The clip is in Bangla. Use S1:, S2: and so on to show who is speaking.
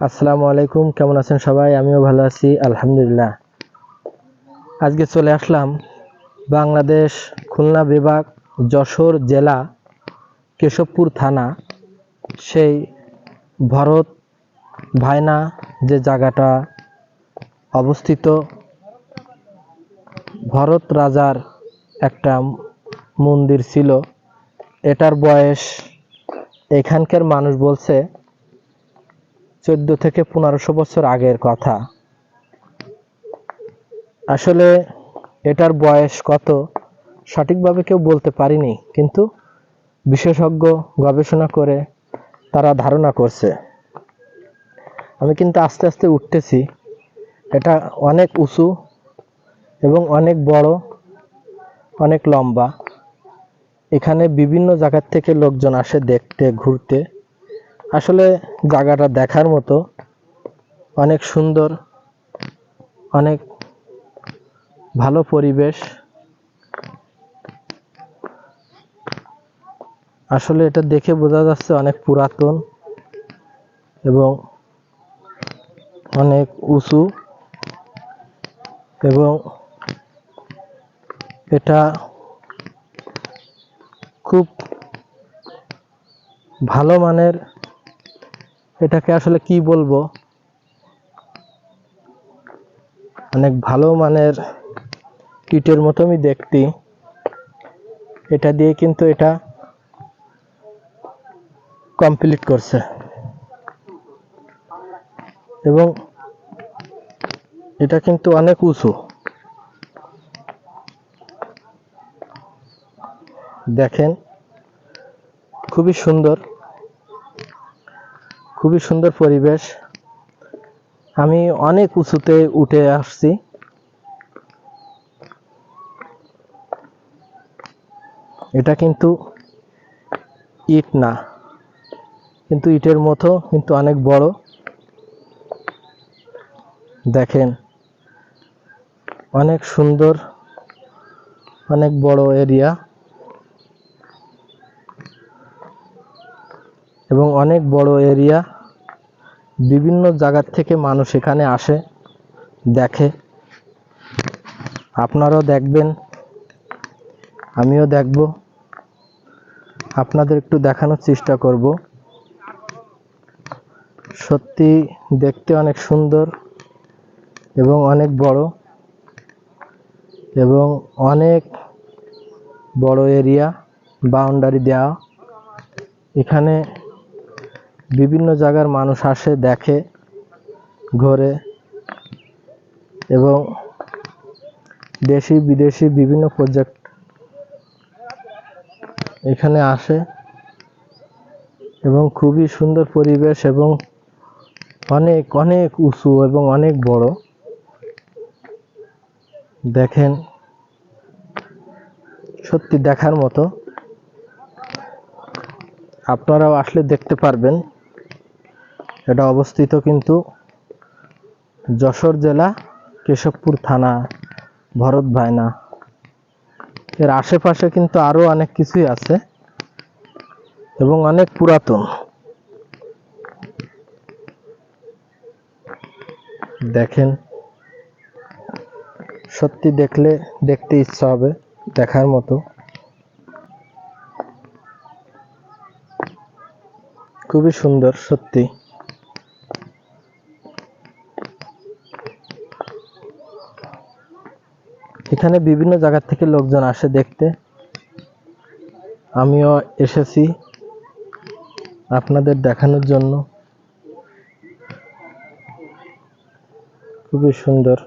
S1: আসসালামু আলাইকুম, কেমন আছেন সবাই? আমিও ভালো আছি, আলহামদুলিল্লাহ। আজকে চলে আসলাম বাংলাদেশ খুলনা বিভাগ যশোর জেলা কেশবপুর থানা। সেই ভরত ভায়না যে জায়গাটা অবস্থিত, ভরত রাজার একটা মন্দির ছিল। এটার বয়স এখানকার মানুষ বলছে চোদ্দ থেকে পনেরোশো বছর আগের কথা। আসলে এটার বয়স কত, সঠিকভাবে কেউ বলতে পারিনি, কিন্তু বিশেষজ্ঞ গবেষণা করে তারা ধারণা করছে। আমি কিন্তু আস্তে আস্তে উঠতেছি। এটা অনেক উঁচু এবং অনেক বড়, অনেক লম্বা। এখানে বিভিন্ন জায়গার থেকে লোকজন আসে দেখতে, ঘুরতে। আসলে জায়গাটা দেখার মতো অনেক সুন্দর, অনেক ভালো পরিবেশ। আসলে এটা দেখে বোঝা যাচ্ছে অনেক পুরাতন এবং অনেক উঁচু এবং এটা খুব ভালো মানের এটাকে আসলে কি বলব? অনেক ভালো মানের মতো আমি দেখতে। এটা দিয়ে কিন্তু এটা কমপ্লিট করছে। এবং এটা কিন্তু অনেক উঁচু। দেখেন, খুবই সুন্দর। খুবই সুন্দর পরিবেশ। আমি অনেক উঁচুতে উঠে আসছি। এটা কিন্তু ইট না, কিন্তু ইটের মতো, কিন্তু অনেক বড়। দেখেন, অনেক সুন্দর, অনেক বড় এরিয়া। এবং অনেক বড় এরিয়া বিভিন্ন জায়গার থেকে মানুষ এখানে আসে, দেখে। আপনারাও দেখবেন, আমিও দেখব। আপনাদের একটু দেখানোর চেষ্টা করব। সত্যি দেখতে অনেক সুন্দর এবং অনেক বড় এবং অনেক বড় এরিয়া বাউন্ডারি দেওয়া। এখানে বিভিন্ন জায়গার মানুষ আসে, দেখে, ঘোরে এবং দেশি, বিদেশি বিভিন্ন প্রজেক্ট এখানে আসে এবং খুবই সুন্দর পরিবেশ এবং অনেক অনেক উঁচু এবং অনেক বড়। দেখেন, সত্যি দেখার মতো। আপনারাও আসলে দেখতে পারবেন। এটা অবস্থিত কিন্তু যশোর জেলা কেশবপুর থানা, ভরত ভায়না। এর আশেপাশে কিন্তু আরও অনেক কিছুই আছে এবং অনেক পুরাতন। দেখেন, সত্যি দেখলে দেখতে ইচ্ছা হবে দেখার মতো। খুবই সুন্দর, সত্যি। এখানে বিভিন্ন জায়গার থেকে লোকজন আসে দেখতে। আমিও এসেছি আপনাদের দেখানোর জন্য। খুবই সুন্দর।